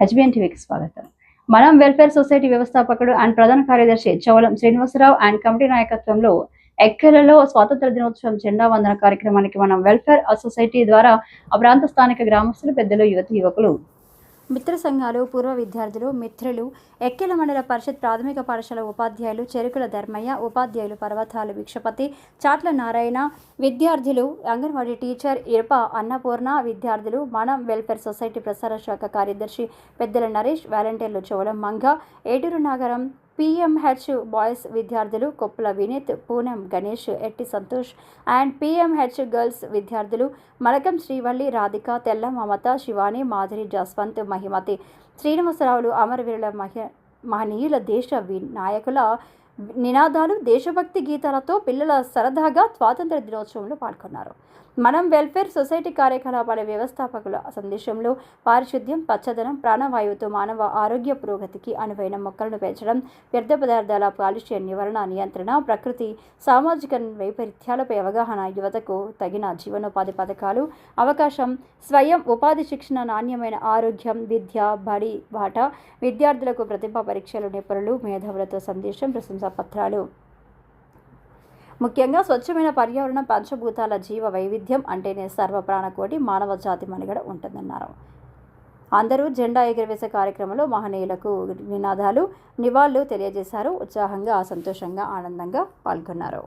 HBN టీవీకి స్వాగతం. మనం వెల్ఫేర్ సొసైటీ వ్యవస్థాపకుడు అండ్ ప్రధాన కార్యదర్శి చవలం శ్రీనివాసరావు అండ్ కమిటీ నాయకత్వంలో ఎక్కలలో స్వాతంత్ర దినోత్సవం జెండా వందన కార్యక్రమానికి మనం వెల్ఫేర్ సొసైటీ ద్వారా ఆ ప్రాంత స్థానిక గ్రామస్తులు పెద్దలు యువతి యువకులు మిత్ర సంఘాలు పూర్వ విద్యార్థులు మిత్రులు ఎక్కెల మండల పరిషత్ ప్రాథమిక పాఠశాల ఉపాధ్యాయులు చెరుకుల ధర్మయ్య ఉపాధ్యాయులు పర్వతాలు భిక్షపతి చాట్ల నారాయణ విద్యార్థులు అంగన్వాడీ టీచర్ ఇరప అన్నపూర్ణ విద్యార్థులు మనం వెల్ఫేర్ సొసైటీ ప్రసార శాఖ కార్యదర్శి పెద్దల నరేష్ వాలంటీర్లు చోళం మంగ ఏటూరు నగరం పిఎంహెచ్ బాయ్స్ విద్యార్థులు కొప్పుల వినీత్ పూనం గణేష్ ఎట్టి సంతోష్ అండ్ పిఎంహెచ్ గర్ల్స్ విద్యార్థులు మలకం శ్రీవల్లి రాధిక తెల్ల మమత శివాని మాధురి జస్వంత్ మహిమతి శ్రీనివాసరావులు అమరవీరుల మహి మహనీయుల దేశ వి- నాయకుల నినాదాలు దేశభక్తి గీతాలతో పిల్లల సరదాగా స్వాతంత్ర దినోత్సవంలో పాల్గొన్నారు. మనం వెల్ఫేర్ సొసైటీ కార్యకలాపాల వ్యవస్థాపకుల సందేశంలో పారిశుద్ధ్యం పచ్చదనం ప్రాణవాయువుతో మానవ ఆరోగ్య పురోగతికి అనువైన మొక్కలను పెంచడం వ్యర్థ పదార్థాల కాలుష్య నివారణ నియంత్రణ ప్రకృతి సామాజిక వైపరీత్యాలపై అవగాహన యువతకు తగిన జీవనోపాధి పథకాలు అవకాశం స్వయం ఉపాధి శిక్షణ నాణ్యమైన ఆరోగ్యం విద్య బడి బాట విద్యార్థులకు ప్రతిభా పరీక్షలు నిపుణులు మేధావులతో సందేశం ప్రశంస పత్రాలు ముఖ్యంగా స్వచ్ఛమైన పర్యావరణం పంచభూతాల జీవ వైవిధ్యం అంటేనే సర్వ ప్రాణకోటి మానవ జాతి మనుగడ ఉంటుందన్నారు. అందరూ జెండా ఎగురవేసే కార్యక్రమంలో మహనీయులకు నినాదాలు నివాళులు తెలియజేశారు. ఉత్సాహంగా సంతోషంగా ఆనందంగా పాల్గొన్నారు.